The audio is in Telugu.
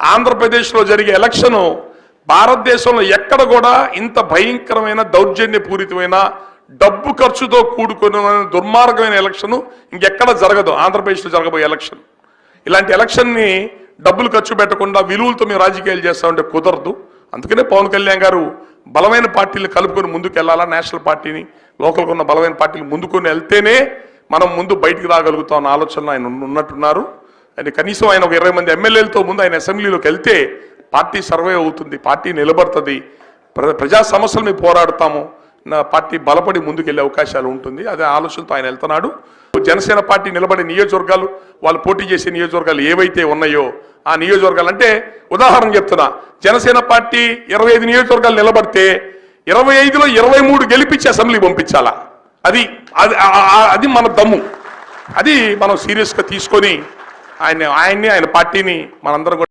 ఆంధ్రప్రదేశ్లో జరిగే ఎలక్షను భారతదేశంలో ఎక్కడ కూడా ఇంత భయంకరమైన దౌర్జన్యపూరితమైన డబ్బు ఖర్చుతో కూడుకున్న దుర్మార్గమైన ఎలక్షన్ ఇంకెక్కడ జరగదు. ఆంధ్రప్రదేశ్లో జరగబోయే ఎలక్షన్. ఇలాంటి ఎలక్షన్ని డబ్బులు ఖర్చు పెట్టకుండా విలువలతో మేము రాజకీయాలు చేస్తామంటే కుదరదు. అందుకనే పవన్ కళ్యాణ్ గారు బలమైన పార్టీలు కలుపుకొని ముందుకు వెళ్ళాలా నేషనల్ పార్టీని లోకల్గా ఉన్న బలమైన పార్టీలు ముందుకొని వెళ్తేనే మనం ముందు బయటికి రాగలుగుతాం అన్న ఆలోచనలో ఆయన ఉన్నట్టున్నారు. ఆయన కనీసం ఆయన ఒక ఇరవై మంది ఎమ్మెల్యేలతో ముందు ఆయన అసెంబ్లీలోకి వెళ్తే పార్టీ సర్వే అవుతుంది పార్టీ నిలబడుతుంది ప్రజా సమస్యలు మేము పోరాడతాము నా పార్టీ బలపడి ముందుకెళ్ళే అవకాశాలు ఉంటుంది. అదే ఆలోచనతో ఆయన వెళ్తున్నాడు. జనసేన పార్టీ నిలబడే నియోజకవర్గాలు వాళ్ళు పోటీ చేసే నియోజకవర్గాలు ఏవైతే ఉన్నాయో ఆ నియోజకవర్గాలు అంటే ఉదాహరణ చెప్తున్నా జనసేన పార్టీ ఇరవై ఐదు నియోజకవర్గాలు నిలబడితే ఇరవై ఐదులో ఇరవై మూడు గెలిపించి అసెంబ్లీ పంపించాలా? అది అది అది మన దమ్ము. అది మనం సీరియస్గా తీసుకొని ఆయన ఆయన్ని ఆయన పార్టీని మనందరం కూడా